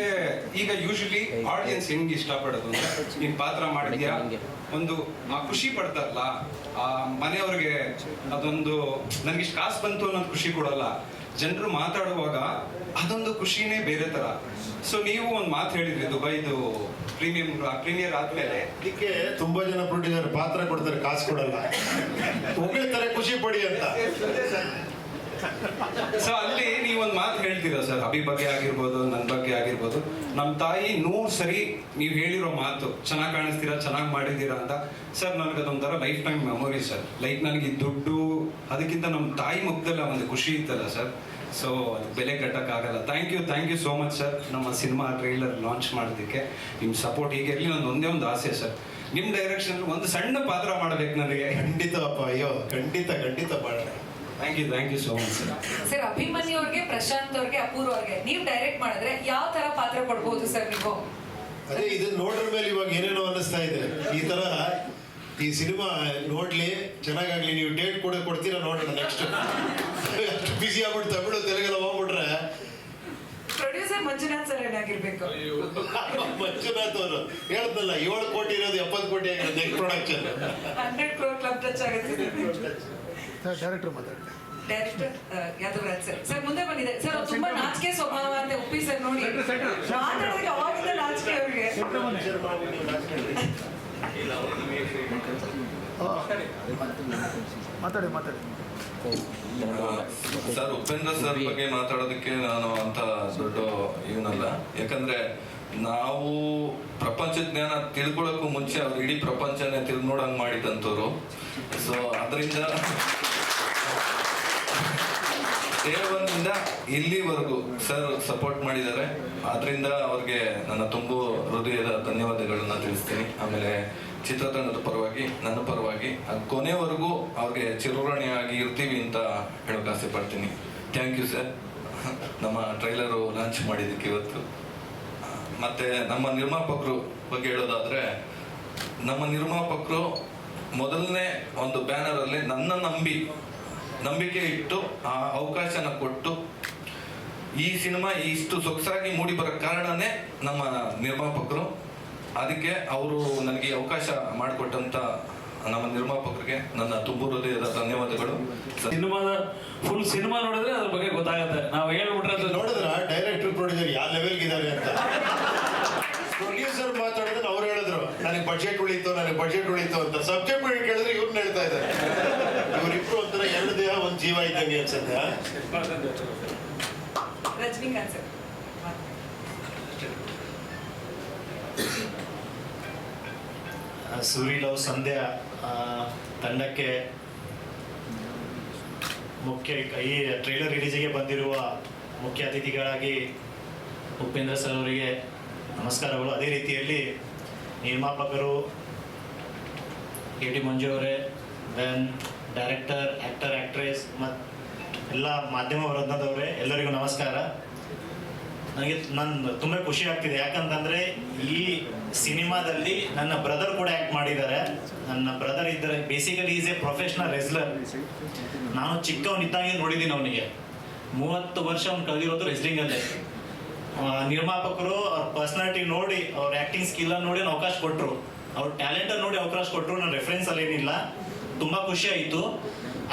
ಈಗ ಯೂಶಲಿ ಆಡಿಯನ್ಸ್ ಹೆಂಗೆ ಇಷ್ಟಪಡೋದು ನೀನ್ ಪಾತ್ರ ಮಾಡಿದ್ಯಾ? ಒಂದು, ಆ ಖುಷಿ ಪಡ್ತಾರಲ್ಲ, ಆ ಮನೆಯವ್ರಿಗೆ ಅದೊಂದು ನನ್ಗೆ ಇಷ್ಟು ಕಾಸು ಬಂತು ಅನ್ನೋದು ಖುಷಿ ಕೊಡಲ್ಲ. ಜನರು ಮಾತಾಡುವಾಗ ಅದೊಂದು ಖುಷಿನೇ ಬೇರೆ ತರ. ಸೊ ನೀವು ಒಂದು ಮಾತು ಹೇಳಿದ್ರಿ, ದುಬೈದು ಪ್ರೀಮಿಯಂ ಪ್ರೀಮಿಯರ್ ಆದ್ಮೇಲೆ. ಅದಕ್ಕೆ ತುಂಬಾ ಜನ ಪ್ರೊಡ್ಯೂಸರ್ ಪಾತ್ರ ಕೊಡ್ತಾರೆ, ಕಾಸು ಕೊಡಲ್ಲ. ಹೊಗಳ್ತಾರೆ ಖುಷಿ ಪಡಿ ಅಂತ. ಸೊ ಅಲ್ಲಿ ನೀವು ಒಂದು ಮಾತು ಹೇಳ್ತೀರಾ ಸರ್? ಅಭಿ ಬಗ್ಗೆ ಆಗಿರ್ಬೋದು ನನ್ನ ಬಗ್ಗೆ ಆಗಿರ್ಬೋದು. ನಮ್ಮ ತಾಯಿ ನೂರು ಸರಿ ನೀವು ಹೇಳಿರೋ ಮಾತು, ಚೆನ್ನಾಗಿ ಕಾಣಿಸ್ತೀರಾ, ಚೆನ್ನಾಗಿ ಮಾಡಿದ್ದೀರಾ ಅಂತ. ಸರ್, ನನಗೆ ಅದೊಂಥರ life time memory sir. Like ನನಗೆ ದುಡ್ಡು, ಅದಕ್ಕಿಂತ ನಮ್ಮ ತಾಯಿ ಮುಖದಲ್ಲಿ ಆ ಒಂದು ಖುಷಿ ಇತ್ತಲ್ಲ ಸರ್. ಸೊ ಅದು ಬೆಲೆ ಕಟ್ಟಕ್ಕಾಗಲ್ಲ. Thank you thank you so much sir ನಮ್ಮ ಸಿನಿಮಾ ಟ್ರೈಲರ್ ಲಾಂಚ್ ಮಾಡೋದಕ್ಕೆ ನಿಮ್ಮ ಸಪೋರ್ಟ್ ಹೀಗೆ ಇರಲಿ ನನ್ನ ಒಂದೇ ಒಂದು ಆಸೆ ಸರ್. ನಿಮ್ಮ ಡೈರೆಕ್ಷನ್ ಒಂದು ಸಣ್ಣ ಪಾತ್ರ ಮಾಡಬೇಕು ನನಗೆ. ಖಂಡಿತ ಅಪ್ಪ ಅಯ್ಯೋ, ಖಂಡಿತ ಖಂಡಿತ ಮಾಡೋಣ thank you thank you so much sir sir Abhimanyu ಅವ್ರಿಗೆ ಪ್ರಶಾಂತ್ ಅವ್ರಿಗೆ ಅಪೂರ್ವ ಅವ್ರಿಗೆ ನೀವು ಡೈರೆಕ್ಟ್ ಮಾಡಿದ್ರೆ ಯಾವ ತರ ಪಾತ್ರ ಕೊಡ್ಬೋದು ಸರ್ ನೀವು? ಅದೇ ಇದನ್ನ ನೋಡ್ರ ಮೇಲೆ ಇವಾಗ ಏನೇನೋ ಅನ್ನಿಸ್ತಾ ಇದೆ. ಈ ತರ ಈ ಸಿನಿಮಾ ನೋಡ್ಲಿ ಚೆನ್ನಾಗಾಗ್ಲಿ ನೀವು ಡೇಟ್ ಕೂಡ ಕೊಡ್ತೀರಾ ನೋಡೋಣ ನೆಕ್ಸ್ಟ್ ಅಷ್ಟು ಬಿಸಿ ಆಗ್ಬಿಟ್ಟು ತಮಿಳು ತೆಲುಗೆಲ್ಲ ಹೋಗ್ಬಿಟ್ರೆ. ಪ್ರೊಡ್ಯೂಸರ್ ಮಂಜುನಾಥ್ ಸರ್ ಏನಾಗಿರ್ಬೇಕು? ಮಂಜುನಾಥ್ ಅವರು ಹೇಳ್ದಲ್ಲ ಏಳು ಕೋಟಿ ಇರೋದು ಎಪ್ಪತ್ತು ಕೋಟಿ ಆಗಿರೋದು next production hundred crore club touch ಆಗುತ್ತೆ. ಡೈರೆಕ್ಟರ್ ಮಾತಾಡಿ ಡೈರೆಕ್ಟರ್ ಯಾದವರಾಜ್ ಸರ್. ಸರ್ ಮುಂದೆ ಬಂದಿದೆ. ಸರ್ ಅವ್ರು ತುಂಬಾ ನಾಚಿಕೆ ಸ್ವಭಾವ ಅಂತ ಉಪ್ಪಿ ಸರ್ ನೋಡಿ. ಮಾತಾಡೋದಕ್ಕೆ ಅವಾಗಿಂದ ನಾಚಿಕೆ ಅವ್ರಿಗೆ. ಮಾತಾಡಿ ಮಾತಾಡಿ. ಸರ್ ಉಪೇಂದ್ರ ಸರ್ ಬಗ್ಗೆ ಮಾತಾಡೋದಕ್ಕೆ ನಾನು ಅಂತ ದೊಡ್ಡ ಇವನಲ್ಲ. ಯಾಕಂದ್ರೆ ನಾವು ಪ್ರಪಂಚ ಜ್ಞಾನ ತಿಳ್ಕೊಳಕ್ಕೂ ಮುಂಚೆ ಅವ್ರು ಇಡೀ ಪ್ರಪಂಚನೇ ತಿಳ್ದು ನೋಡಂಗ್ ಮಾಡಿದಂಥವ್ರು. ಸೊ ಅದರಿಂದ ಡೇ ಇಲ್ಲಿವರೆಗೂ ಸರ್ ಸಪೋರ್ಟ್ ಮಾಡಿದ್ದಾರೆ. ಅದರಿಂದ ಅವ್ರಿಗೆ ನನ್ನ ತುಂಬು ಹೃದಯದ ಧನ್ಯವಾದಗಳನ್ನ ತಿಳಿಸ್ತೀನಿ. ಆಮೇಲೆ ಚಿತ್ರತಂಡದ ಪರವಾಗಿ, ನನ್ನ ಪರವಾಗಿ ಕೊನೆವರೆಗೂ ಅವ್ರಿಗೆ ಚಿರಋಣಿಯಾಗಿ ಇರ್ತೀವಿ ಅಂತ ಹೇಳೋಕೆ ಆಸೆ ಪಡ್ತೀನಿ. ಥ್ಯಾಂಕ್ ಯು ಸರ್ ನಮ್ಮ ಟ್ರೈಲರು ಲಾಂಚ್ ಮಾಡಿದ್ದಕ್ಕೆ ಇವತ್ತು. ಮತ್ತೆ ನಮ್ಮ ನಿರ್ಮಾಪಕರು ಬಗ್ಗೆ ಹೇಳೋದಾದ್ರೆ, ನಮ್ಮ ನಿರ್ಮಾಪಕರು ಮೊದಲನೇ ಒಂದು ಬ್ಯಾನರ್ ಅಲ್ಲಿ ನನ್ನ ನಂಬಿ ನಂಬಿಕೆ ಇಟ್ಟು ಆ ಅವಕಾಶನ ಕೊಟ್ಟು ಈ ಸಿನಿಮಾ ಇಷ್ಟು ಸೊಗಸಾಗಿ ಮೂಡಿ ಬರೋ ಕಾರಣನೇ ನಮ್ಮ ನಿರ್ಮಾಪಕರು. ಅದಕ್ಕೆ ಅವರು ನನಗೆ ಅವಕಾಶ ಮಾಡಿಕೊಟ್ಟಂತ ನಮ್ಮ ನಿರ್ಮಾಪಕರಿಗೆ ನನ್ನ ತುಂಬು ಹೃದಯದ ಧನ್ಯವಾದಗಳು. ಸಿನಿಮಾದ ಫುಲ್ ಸಿನಿಮಾ ನೋಡಿದ್ರೆ ಅದ್ರ ಬಗ್ಗೆ ಗೊತ್ತಾಗುತ್ತೆ. ನಾವು ಹೇಳ್ಬಿಟ್ರೆ ಅದು ನೋಡಿದ್ರ? ಡೈರೆಕ್ಟರ್ ಪ್ರೊಡ್ಯೂಸರ್ ಯಾವ ಲೆವೆಲ್ಗೆ ಇದ್ದಾರೆ ಅಂತ. ಪ್ರೊಡ್ಯೂಸರ್ ಮಾತಾಡಿದ್ರೆ ಅವ್ರು ಹೇಳಿದ್ರು ನನಗೆ ಬಜೆಟ್ ಉಳಿತು ನನಗೆ ಬಜೆಟ್ ಉಳಿತು ಅಂತ. ಸಬ್ಜೆಕ್ಟ್ ಕೇಳಿದ್ರೆ ಇವ್ರನ್ನ ಹೇಳ್ತಾ ಇದ್ದಾರೆ ಇವರಿಬ್ರು ಒಂಥರ ಎರಡು ದೇಹ ಒಂದು ಜೀವ ಇದ್ದಂಗೆ ಅನ್ಸುತ್ತೆ? ರಜನಿಕಾಂತ್ ಸರ್ ಸೂರಿ ಲವ್ ಸಂಧ್ಯಾ ತಂಡಕ್ಕೆ ಮುಖ್ಯ ಈ ಟ್ರೈಲರ್ ರಿಲೀಸಿಗೆ ಬಂದಿರುವ ಮುಖ್ಯ ಅತಿಥಿಗಳಾಗಿ ಉಪೇಂದ್ರ ಸರ್ ಅವರಿಗೆ ನಮಸ್ಕಾರಗಳು ಅದೇ ರೀತಿಯಲ್ಲಿ ನಿರ್ಮಾಪಕರು ಕೆ ಟಿ ಮಂಜು ಅವರೇ ದೆನ್ ಡೈರೆಕ್ಟರ್ ಆ್ಯಕ್ಟರ್ ಆ್ಯಕ್ಟ್ರೆಸ್ ಮತ್ತು ಎಲ್ಲ ಮಾಧ್ಯಮ ವೃಂದದವರೇ ಎಲ್ಲರಿಗೂ ನಮಸ್ಕಾರ. ನನಗೆ ನನ್ನ ತುಂಬ ಖುಷಿ ಆಗ್ತಿದೆ. ಯಾಕಂತಂದರೆ ಈ ಸಿನಿಮಾದಲ್ಲಿ ನನ್ನ ಬ್ರದರ್ ಕೂಡ ಆ್ಯಕ್ಟ್ ಮಾಡಿದ್ದಾರೆ. ನನ್ನ ಬ್ರದರ್ ಇದ್ದರೆ. Basically is a professional wrestler ನಾನು ಚಿಕ್ಕವನಿದ್ದಾಗೆ ನೋಡಿದ್ದೀನಿ ಅವನಿಗೆ. ಮೂವತ್ತು ವರ್ಷ ಅವ್ನು ಕಳೆದಿರೋದು ರೆಸ್ಲಿಂಗಲ್ಲೇ ನಿರ್ಮಾಪಕರು ಅವ್ರ ಪರ್ಸನಾಲಿಟಿ ನೋಡಿ, ಅವ್ರ ಆ್ಯಕ್ಟಿಂಗ್ ಸ್ಕಿಲ್ ನೋಡಿ ಅವಕಾಶ ಕೊಟ್ಟರು ಅವ್ರ ಟ್ಯಾಲೆಂಟ್ ನೋಡಿ ಅವಕಾಶ ಕೊಟ್ಟರು ನನ್ನ ರೆಫರೆನ್ಸ್ ಅಲ್ಲಿ ಏನಿಲ್ಲ ತುಂಬ ಖುಷಿ ಆಯಿತು.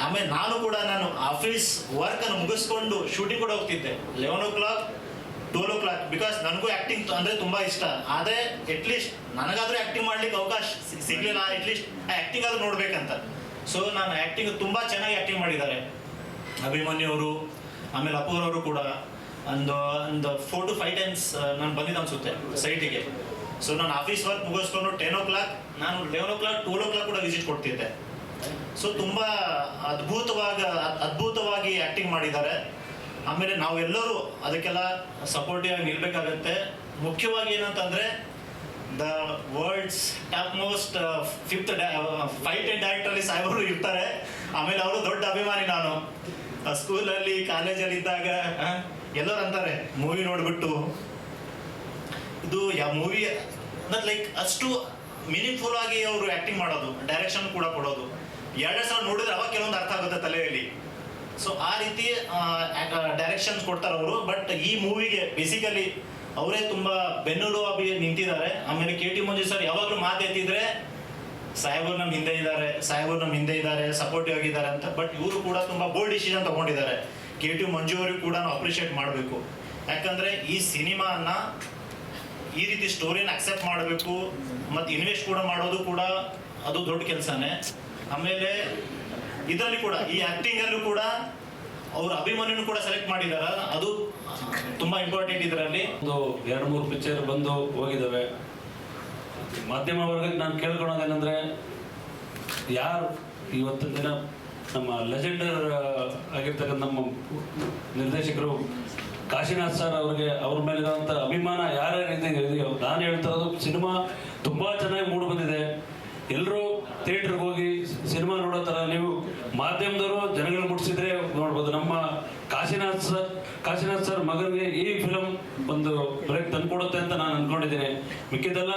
ಆಮೇಲೆ ನಾನು ಕೂಡ ನಾನು ಆಫೀಸ್ ವರ್ಕ್ ಅನ್ನು ಮುಗಿಸ್ಕೊಂಡು ಶೂಟಿಂಗ್ ಕೂಡ ಹೋಗ್ತಿದ್ದೆ. Eleven o'clock twelve o'clock because ನನಗೂ ಆ್ಯಕ್ಟಿಂಗ್ ಅಂದರೆ ತುಂಬ ಇಷ್ಟ. ಆದರೆ ಅಟ್ಲೀಸ್ಟ್ ನನಗಾದರೂ ಆ್ಯಕ್ಟಿಂಗ್ ಮಾಡ್ಲಿಕ್ಕೆ ಅವಕಾಶ ಸಿಗಲಿಲ್ಲ. ಅಟ್ಲೀಸ್ಟ್ ಆ ಆ್ಯಕ್ಟಿಂಗ್ ಆದರೂ ನೋಡಬೇಕಂತ. ಸೊ ನಾನು ಆ್ಯಕ್ಟಿಂಗ್ ತುಂಬ ಚೆನ್ನಾಗಿ ಆ್ಯಕ್ಟಿಂಗ್ ಮಾಡಿದ್ದಾರೆ. ಅಭಿಮನ್ಯು ಅವರು, ಆಮೇಲೆ ಅಪೂರ್ ಅವರು ಕೂಡ. ಒಂದು ಒಂದು ಫೋರ್ ಟು ಫೈವ್ ಟೈಮ್ಸ್ ನಾನು ಬಂದಿದ್ದೆ ಅನ್ಸುತ್ತೆ ಸೈಟಿಗೆ ಸೊ ನಾನು ಆಫೀಸ್ ವರ್ಕ್ ಮುಗಿಸ್ಕೊಂಡು ಟೆನ್ ಓ ಕ್ಲಾಕ್ ನಾನು eleven o'clock twelve o'clock ಕೂಡ ವಿಸಿಟ್ ಕೊಡ್ತಿದ್ದೆ. ಸೊ ತುಂಬಾ ಅದ್ಭುತವಾಗಿ ಅದ್ಭುತವಾಗಿ ಆಕ್ಟಿಂಗ್ ಮಾಡಿದ್ದಾರೆ. ಆಮೇಲೆ ನಾವೆಲ್ಲರೂ ಅದಕ್ಕೆಲ್ಲ ಸಪೋರ್ಟಿವ್ ಆಗಿ ನಿಲ್ಬೇಕಾಗತ್ತೆ. ಮುಖ್ಯವಾಗಿ ಏನಂತಂದ್ರೆ the world's top most fifth fight and director ಅಲ್ಲಿ ಇರ್ತಾರೆ. ಆಮೇಲೆ ಅವರು ದೊಡ್ಡ ಅಭಿಮಾನಿ ನಾನು. ಸ್ಕೂಲಲ್ಲಿ ಕಾಲೇಜಲ್ಲಿ ಇದ್ದಾಗ ಎಲ್ಲರೂ ಅಂತಾರೆ ಮೂವಿ ನೋಡ್ಬಿಟ್ಟು. ಇದು ಯಾವ ಮೂವಿ ಲೈಕ್ ಅಷ್ಟು ಮೀನಿಂಗ್ಫುಲ್ ಆಗಿ ಅವರು ಆಕ್ಟಿಂಗ್ ಮಾಡೋದು ಡೈರೆಕ್ಷನ್ ಕೂಡ ಕೊಡೋದು. ಎರಡೆರಡು ಸಾವಿರ ನೋಡಿದ್ರೆ ಅವಾಗ ಕೆಲವೊಂದು ಅರ್ಥ ಆಗುತ್ತೆ ತಲೆಯಲ್ಲಿ. ಸೊ ಆ ರೀತಿ ಡೈರೆಕ್ಷನ್ಸ್ ಕೊಡ್ತಾರೆ ಅವರು. ಬಟ್ ಈ ಮೂವಿಗೆ ಬೇಸಿಕಲಿ ಅವರೇ ತುಂಬಾ ಬೆನ್ನೆಲುಬಾಗಿ ನಿಂತಿದ್ದಾರೆ. ಆಮೇಲೆ ಕೆ ಟಿ ಮಂಜು ಸರ್ ಯಾವಾಗಲೂ ಮಾತಾಡ್ತಿದ್ರೆ ಸಾಹೇಬರು ನಮ್ಮ ಹಿಂದೆ ಇದ್ದಾರೆ ಸಾಹೇಬರು ನಮ್ಮ ಹಿಂದೆ ಇದ್ದಾರೆ ಸಪೋರ್ಟಿವ್ ಆಗಿದ್ದಾರೆ ಅಂತ. ಬಟ್ ಇವರು ಕೂಡ ತುಂಬಾ ಬೋಲ್ಡ್ ಡಿಸಿಷನ್ ತಗೊಂಡಿದ್ದಾರೆ. ಕೆ ಟಿ ಮಂಜು ಅವರಿಗೂ ಕೂಡ ನಾವು ಅಪ್ರಿಷಿಯೇಟ್ ಮಾಡಬೇಕು. ಯಾಕಂದ್ರೆ ಈ ಸಿನಿಮಾನ ಈ ರೀತಿ ಸ್ಟೋರಿನ ಅಕ್ಸೆಪ್ಟ್ ಮಾಡಬೇಕು. ಮತ್ತು ಇನ್ವೆಸ್ಟ್ ಕೂಡ ಮಾಡೋದು ಕೂಡ ಅದು ದೊಡ್ಡ ಕೆಲಸನೇ. ಆಮೇಲೆ ಇದರಲ್ಲಿ ಕೂಡ, ಈ ಆಕ್ಟಿಂಗ್ ಅಲ್ಲೂ ಕೂಡ ಅವ್ರ ಅಭಿಮಾನಿನೂ ಕೂಡ ಸೆಲೆಕ್ಟ್ ಮಾಡಿದಾರ. ಅದು ತುಂಬಾ ಇಂಪಾರ್ಟೆಂಟ್ ಇದರಲ್ಲಿ. ಒಂದು ಎರಡು ಮೂರು ಪಿಕ್ಚರ್ ಬಂದು ಹೋಗಿದ್ದಾವೆ ಮಾಧ್ಯಮ ವರ್ಗಕ್ಕೆ ನಾನು ಕೇಳ್ಕೊಳೋದೇನೆಂದ್ರೆ ಯಾರು ಇವತ್ತಿನ ದಿನ ನಮ್ಮ ಲೆಜೆಂಡರ್ ಆಗಿರ್ತಕ್ಕಂಥ ನಮ್ಮ ನಿರ್ದೇಶಕರು ಕಾಶಿನಾಥ್ ಸರ್ ಅವ್ರಿಗೆ ಅವ್ರ ಮೇಲಿರುವಂಥ ಅಭಿಮಾನ ಯಾರ್ಯಾರು ಇದೆಯೋ ನಾನು ಹೇಳ್ತಾ ಇರೋದು, ಸಿನಿಮಾ ತುಂಬಾ ಚೆನ್ನಾಗಿ ಮೂಡಿ ಬಂದಿದೆ. ಎಲ್ಲರೂ ಥಿಯೇಟ್ರಿಗೆ ಹೋಗಿ ಸಿನಿಮಾ ನೋಡೋ ಥರ ನೀವು ಮಾಧ್ಯಮದವರು ಜನಗಳು ಮುಟ್ಟಿಸಿದ್ರೆ ನೋಡ್ಬೋದು. ನಮ್ಮ ಕಾಶಿನಾಥ್ ಸರ್ ಕಾಶಿನಾಥ್ ಸರ್ ಮಗನಿಗೆ ಈ ಫಿಲಮ್ ಒಂದು ಬ್ರೇಕ್ ತಂದುಕೊಡುತ್ತೆ ಅಂತ ನಾನು ಅಂದ್ಕೊಂಡಿದ್ದೀನಿ ಮಿಕ್ಕಿದ್ದೆಲ್ಲ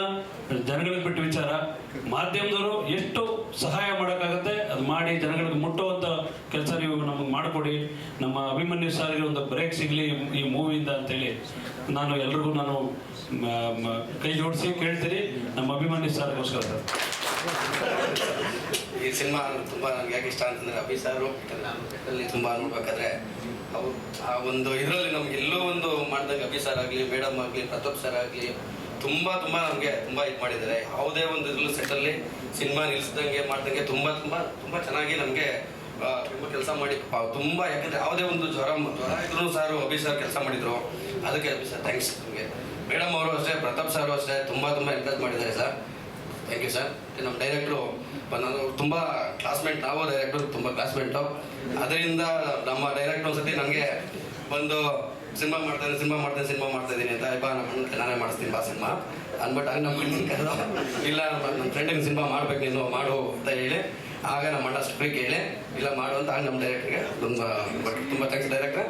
ಜನಗಳಿಗೆ ಬಿಟ್ಟು ವಿಚಾರ. ಮಾಧ್ಯಮದವರು ಎಷ್ಟು ಸಹಾಯ ಮಾಡೋಕ್ಕಾಗತ್ತೆ ಅದು ಮಾಡಿ ಜನಗಳಿಗೆ ಮುಟ್ಟುವಂಥ ಕೆಲಸ ನೀವು ನಮಗೆ ಮಾಡಿಕೊಡಿ. ನಮ್ಮ ಅಭಿಮನ್ಯು ಸಾರಿಗೆ ಒಂದು ಬ್ರೇಕ್ ಸಿಗಲಿ ಈ ಮೂವಿಯಿಂದ ಅಂತೇಳಿ ನಾನು ಎಲ್ರಿಗೂ ನಾನು ಕೈ ಜೋಡಿಸಿ ಕೇಳ್ತೀನಿ. ನಮ್ಮ ಅಭಿಮನ್ಯು ಸಾರಿಗೋಸ್ಕರ ಸರ್. ಈ ಸಿನಿಮಾ ತುಂಬ ನನಗೆ ಯಾಕೆ ಇಷ್ಟ ಅಂತಂದ್ರೆ ಅಭಿ ಸಾರು ಅಲ್ಲಿ ತುಂಬ ನೋಡ್ಬೇಕಾದ್ರೆ ಅವ್ರು ಆ ಒಂದು ಇದರಲ್ಲಿ ನಮ್ಗೆ ಎಲ್ಲೋ ಒಂದು ಮಾಡಿದಾಗ ಅಭಿ ಸರ್ ಆಗಲಿ, ಮೇಡಮ್ ಆಗಲಿ, ಪ್ರತಾಪ್ ಸರ್ ಆಗಲಿ, ತುಂಬ ತುಂಬ ನಮಗೆ ತುಂಬ ಇದು ಮಾಡಿದ್ದಾರೆ. ಯಾವುದೇ ಒಂದು ಇದ್ರಲ್ಲೂ ಸೆಟ್ಟಲ್ಲಿ ಸಿನಿಮಾ ನಿಲ್ಲಿಸ್ದಂಗೆ ಮಾಡ್ದಂಗೆ ತುಂಬ ತುಂಬ ತುಂಬ ಚೆನ್ನಾಗಿ ನಮಗೆ ತುಂಬ ಕೆಲಸ ಮಾಡಿ ತುಂಬ ಯಾಕಂದರೆ ಯಾವುದೇ ಒಂದು ಜ್ವರ ಜ್ವರ ಇದ್ರೂ ಸಾರು ಅಭಿ ಸರ್ ಕೆಲಸ ಮಾಡಿದರು. ಅದಕ್ಕೆ ಅಭಿ ಸರ್ ಥ್ಯಾಂಕ್ಸ್ ನಮಗೆ. ಮೇಡಮ್ ಅವರು ಅಷ್ಟೇ, ಪ್ರತಾಪ್ ಸಾರು ಅಷ್ಟೇ ತುಂಬ ತುಂಬ ಎನ್ಕರೇಜ್ ಮಾಡಿದ್ದಾರೆ ಸರ್. ಥ್ಯಾಂಕ್ ಯು ಸರ್ ನಮ್ಮ ಡೈರೆಕ್ಟ್ರು ನಾನು ತುಂಬ ಕ್ಲಾಸ್ಮೇಟ್ ನಾವು ಡೈರೆಕ್ಟ್ರು ತುಂಬ ಕ್ಲಾಸ್ಮೇಟು ಅದರಿಂದ ನಮ್ಮ ಡೈರೆಕ್ಟರ್ ಒಂದ್ಸತಿ ನನಗೆ ಒಂದು ಸಿನಿಮಾ ಮಾಡ್ತಾನೆ ಸಿನಿಮಾ ಮಾಡ್ತೇನೆ ಸಿನಿಮಾ ಮಾಡ್ತಾ ಇದ್ದೀನಿ ಅಂತ ಬಾ ನಮ್ಮ ನಾನೇ ಮಾಡಿಸ್ತೀನಿ ಬಾ ಸಿನಿಮಾ. ಅಂದ್ಬಿಟ್ಟು ಆಗ ನಮ್ಮ ಅಣ್ಣನ ಕರೆದ ಇಲ್ಲ ನಮ್ಮ ಫ್ರೆಂಡಿಗೆ ಸಿನಿಮಾ ಮಾಡ್ಬೇಕು ನೀನು ಮಾಡು ಅಂತ ಹೇಳಿ ಆಗ ನಮ್ಮ ಅಣ್ಣ ಸ್ಕ್ರೀಕ್ ಹೇಳಿ ಇಲ್ಲ ಮಾಡು ಅಂತ ಆಗ ನಮ್ಮ ಡೈರೆಕ್ಟ್ರಿಗೆ ತುಂಬ ತುಂಬ ಥ್ಯಾಂಕ್ಸ್ ಡೈರೆಕ್ಟ್ರೆ